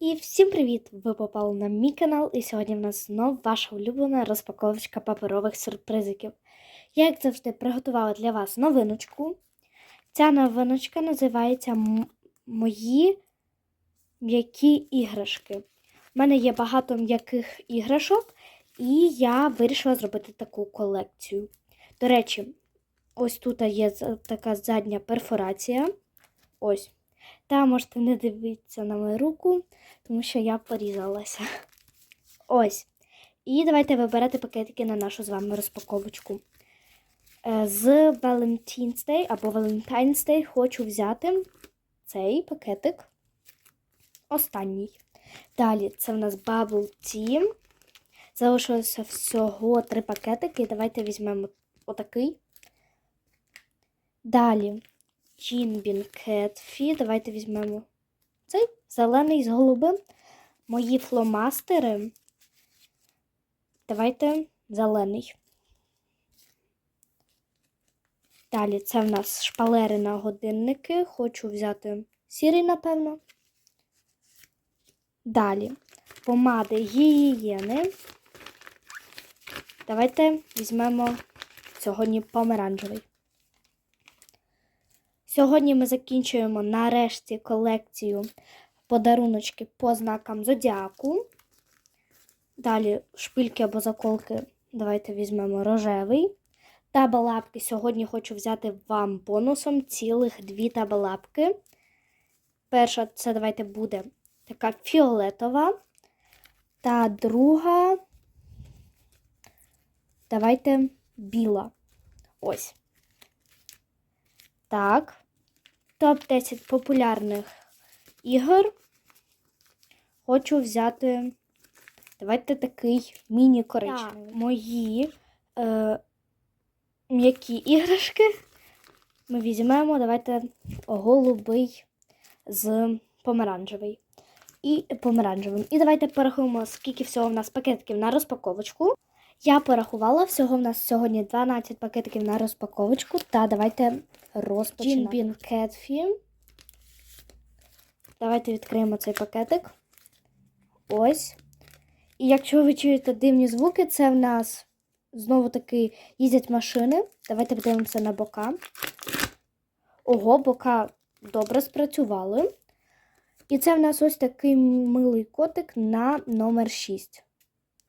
І всім привіт! Ви попали на мій канал, і сьогодні в нас знов ваша улюблена розпаковочка паперових сюрпризиків. Я, як завжди, приготувала для вас новиночку. Ця новиночка називається Мої м'які іграшки. У мене є багато м'яких іграшок, і я вирішила зробити таку колекцію. До речі, ось тут є така задня перфорація. Ось. Та можете не дивитися на мою руку, тому що я порізалася. Ось. І давайте вибирати пакетики на нашу з вами розпаковочку. Е, З Valentine's Day або Valentine's Day хочу взяти цей пакетик. Останній. Далі це в нас Bubble Tea. Залишилося всього три пакетики. Давайте візьмемо отакий. Далі Джінбін Кетфі. Давайте візьмемо цей зелений з голубим. Мої фломастери. Давайте зелений. Далі це в нас шпалери на годинники. Хочу взяти сірий, напевно. Далі помади гігієни. Давайте візьмемо сьогодні помаранчевий. Сьогодні ми закінчуємо нарешті колекцію подаруночки по знакам зодіаку. Далі шпильки або заколки. Давайте візьмемо рожевий. Табелапки сьогодні хочу взяти вам бонусом цілих дві табелапки. Перша це давайте буде така фіолетова. Та друга, давайте біла. Ось. Так. Топ-10 популярних ігор. Хочу взяти. Давайте такий міні-коричневий. Мої е, м'які іграшки. Ми візьмемо, давайте голубий з помаранчевий. І помаранчевим. І давайте порахуємо, скільки всього в нас пакетиків на розпаковочку. Я порахувала, всього в нас сьогодні 12 пакетиків на розпаковочку. Та давайте розпочинати. Джинбін Кетфі. Давайте відкриємо цей пакетик. Ось. І якщо ви чуєте дивні звуки, це в нас знову таки їздять машини. Давайте подивимося на бока. Ого, бока добре спрацювали. І це в нас ось такий милий котик на номер 6.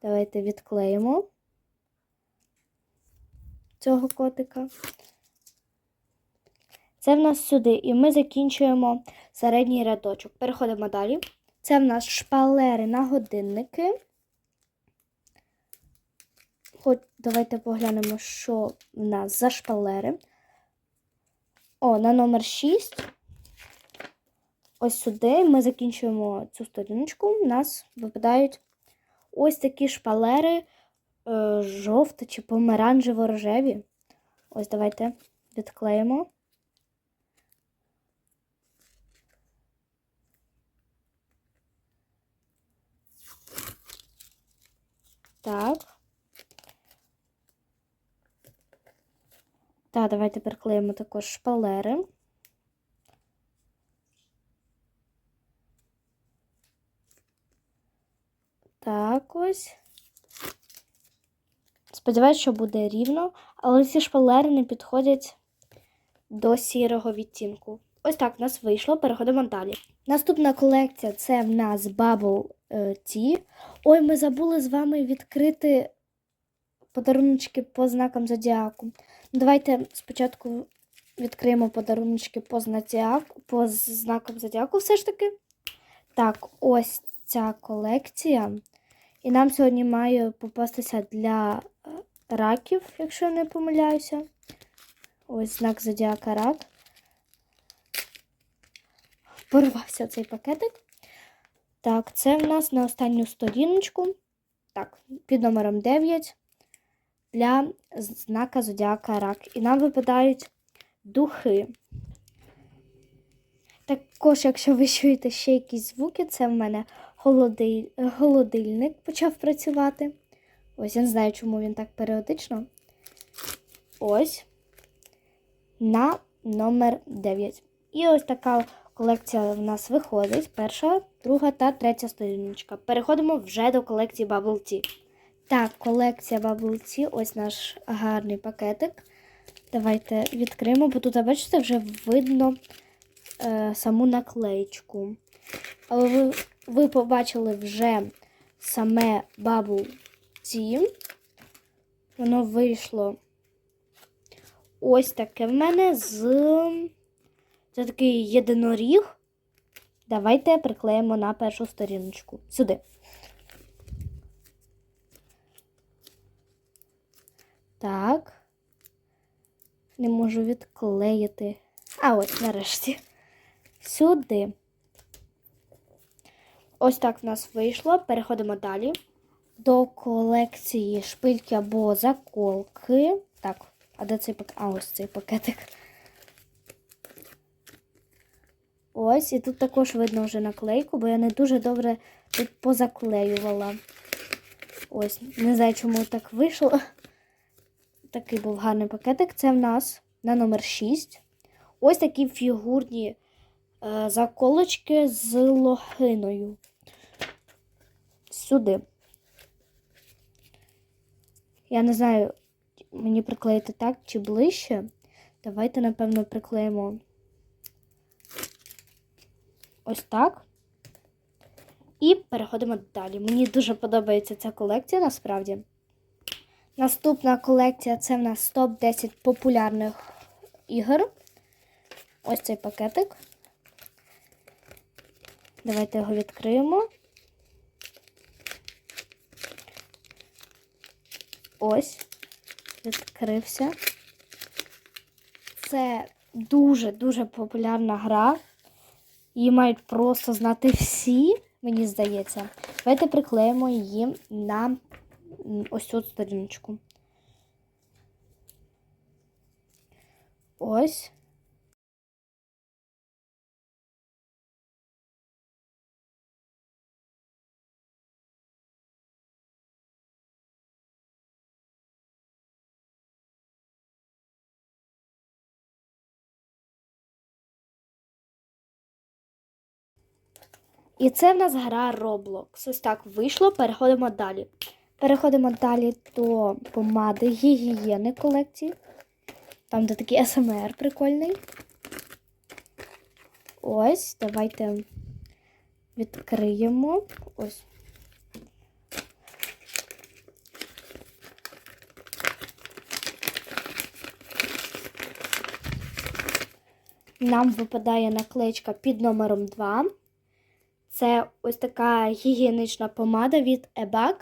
Давайте відклеїмо цього котика. Це в нас сюди, і ми закінчуємо середній рядочок. Переходимо далі. Це в нас шпалери на годинники. Хоч давайте поглянемо, що в нас за шпалери. О, на номер 6. Ось сюди ми закінчуємо цю сторіночку. У нас випадають ось такі шпалери жовто чи помаранчево-рожеві. Ось давайте відклеїмо. Так. Так, давайте приклеїмо також шпалери. Так ось. Сподіваюсь, що буде рівно, але ці шпалери не підходять до сірого відтінку. Ось так в нас вийшло. Переходимо далі. Наступна колекція це в нас Bubble е, Tea. Ой, ми забули з вами відкрити подаруночки по знакам зодіаку. Давайте спочатку відкриємо подаруночки по, знатіаку, по знакам зодіаку все ж таки. Так, ось ця колекція. І нам сьогодні має попастися для е, раків, якщо я не помиляюся. Ось знак зодіака рак. Порвався цей пакетик. Так, це в нас на останню сторіночку. Так, під номером 9 для знака зодіака рак. І нам випадають духи. Також, якщо ви чуєте ще якісь звуки, це в мене холоди... холодильник почав працювати. Ось я не знаю, чому він так періодично. Ось на номер 9. І ось така колекція в нас виходить. Перша, друга та третя сторіночка. Переходимо вже до колекції Bubble Tea. Так, колекція Bubble Tea. Ось наш гарний пакетик. Давайте відкриємо, бо тут, бачите, вже видно е, саму наклеєчку. Але ви, ви побачили вже саме Bubble Tea. Воно вийшло ось таке в мене з. Це такий єдиноріг. Давайте приклеїмо на першу сторіночку. Сюди. Так. Не можу відклеїти. А ось нарешті. Сюди. Ось так в нас вийшло. Переходимо далі. До колекції шпильки або заколки. Так, а де цей пакет? А ось цей пакетик. Ось, і тут також видно вже наклейку, бо я не дуже добре тут позаклеювала. Ось, не знаю, чому так вийшло. Такий був гарний пакетик. Це в нас на номер 6. Ось такі фігурні е, заколочки з лохиною. Сюди. Я не знаю, мені приклеїти так чи ближче. Давайте, напевно, приклеїмо ось так. І переходимо далі. Мені дуже подобається ця колекція насправді. Наступна колекція це в нас топ-10 популярних ігор. Ось цей пакетик. Давайте його відкриємо. Ось, відкрився. Це дуже-дуже популярна гра. Її мають просто знати всі, мені здається. Давайте приклеїмо її на ось цю сторіночку. Ось. І це в нас гра Roblox. Ось так вийшло. Переходимо далі. Переходимо далі до помади гігієни колекції. Там де такий СМР прикольний. Ось, давайте відкриємо. Ось. Нам випадає наклеечка під номером 2. Це ось така гігієнична помада від EBAC.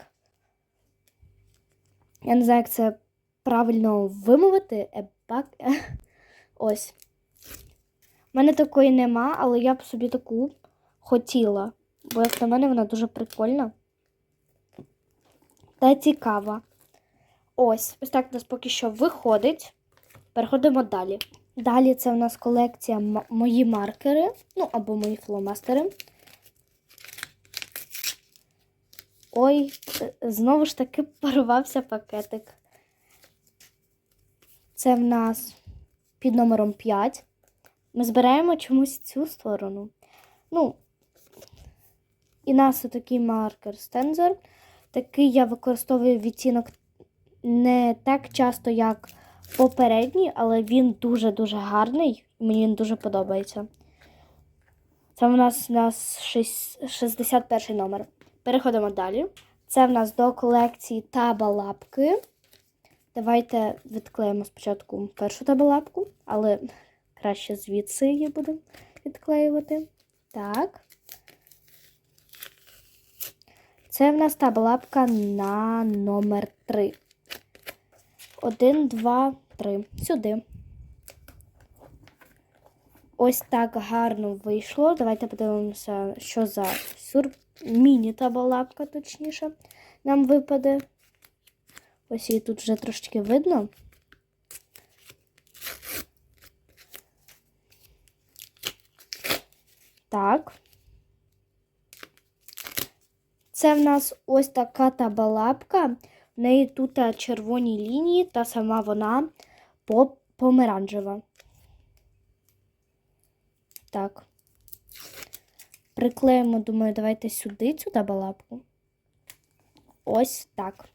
Я не знаю, як це правильно вимовити. EBAC. Ось. У мене такої нема, але я б собі таку хотіла. Бо, як на мене, вона дуже прикольна. Та цікава. Ось, ось так у нас поки що виходить. Переходимо далі. Далі це у нас колекція мої маркери, ну або мої фломастери. Ой, знову ж таки порвався пакетик. Це в нас під номером 5. Ми збираємо чомусь цю сторону. Ну, і нас такий маркер стензер. Такий я використовую відтінок не так часто, як попередній, але він дуже-дуже гарний. Мені він дуже подобається. Це в нас у нас 61 номер. Переходимо далі. Це в нас до колекції табалапки. Давайте відклеїмо спочатку першу табалапку, але краще звідси її будемо відклеювати. Так. Це в нас табалапка на номер 3. Один, два, три. Сюди. Ось так гарно вийшло. Давайте подивимося, що за сюр... міні-табалапка, точніше, нам випаде. Ось її тут вже трошки видно. Так. Це в нас ось така табалапка. В неї тут червоні лінії, та сама вона помаранчева. Так. Приклеїмо, думаю, давайте сюди цю табалапку. Ось так.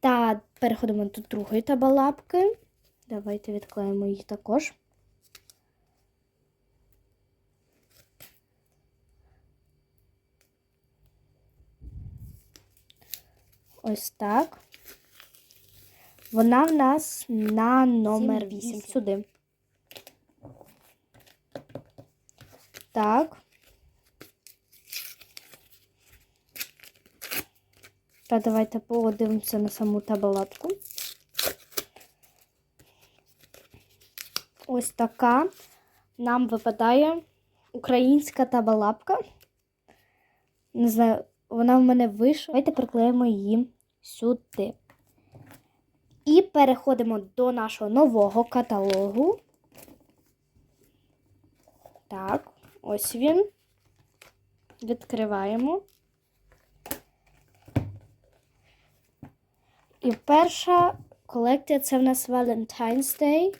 Та переходимо до другої табалапки. Давайте відклеїмо її також. Ось так. Вона в нас на номер 8 сюди. Так. Та давайте подивимося на саму табалатку. Ось така нам випадає українська табалапка. Не знаю, вона в мене вийшла. Давайте приклеїмо її сюди. І переходимо до нашого нового каталогу. Так, ось він. Відкриваємо. І перша колекція це в нас Valentine's Day.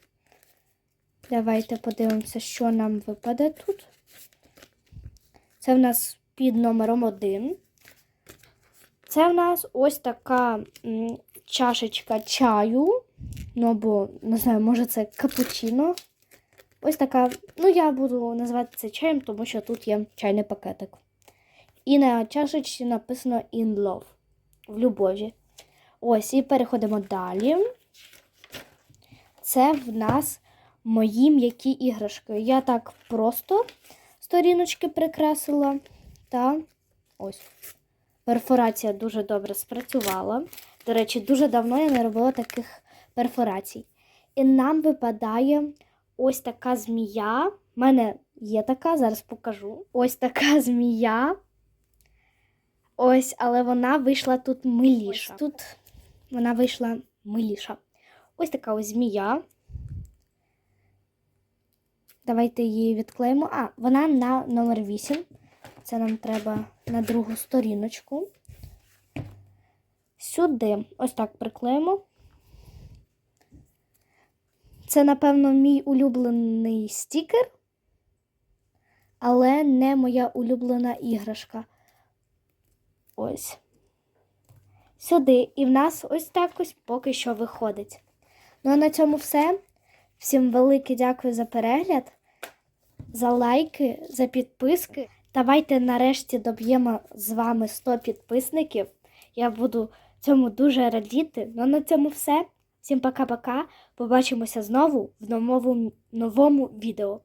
Давайте подивимося, що нам випаде тут. Це в нас під номером 1. Це в нас ось така чашечка чаю. Ну, або, не знаю, може це капучино. Ось така, ну, я буду називати це чаєм, тому що тут є чайний пакетик. І на чашечці написано in love. В любові. Ось, і переходимо далі. Це в нас мої м'які іграшки. Я так просто сторіночки прикрасила. Та ось. Перфорація дуже добре спрацювала. До речі, дуже давно я не робила таких перфорацій. І нам випадає ось така змія. У мене є така, зараз покажу. Ось така змія. Ось, але вона вийшла тут миліша. Тут вона вийшла миліша. Ось така ось змія. Давайте її відклеїмо. А, вона на номер 8. Це нам треба на другу сторіночку. Сюди ось так приклеїмо. Це, напевно, мій улюблений стікер, але не моя улюблена іграшка. Ось. Сюди. І в нас ось так ось поки що виходить. Ну а на цьому все. Всім велике дякую за перегляд, за лайки, за підписки. Давайте нарешті доб'ємо з вами 100 підписників. Я буду цьому дуже радіти. Ну на цьому все. Всім пока-пока. Побачимося знову в новому, новому відео.